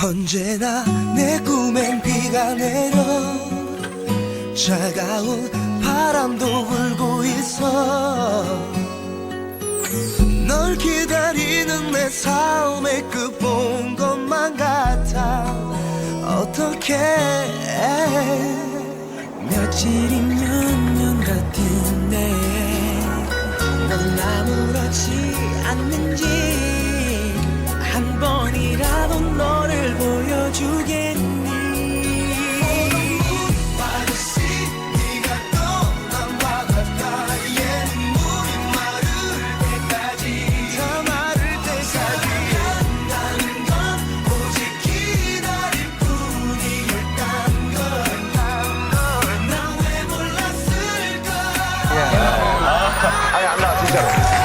언제나 내 꿈엔 비가 내려 차가운 바람도 불고 있어. 널 기다리는 내 삶의 끝본 것만 같아. 어떻게 며칠이면 년 같은데 넌 아무렇지 않는지 예. 아, 아니, 안 나와, 진짜로.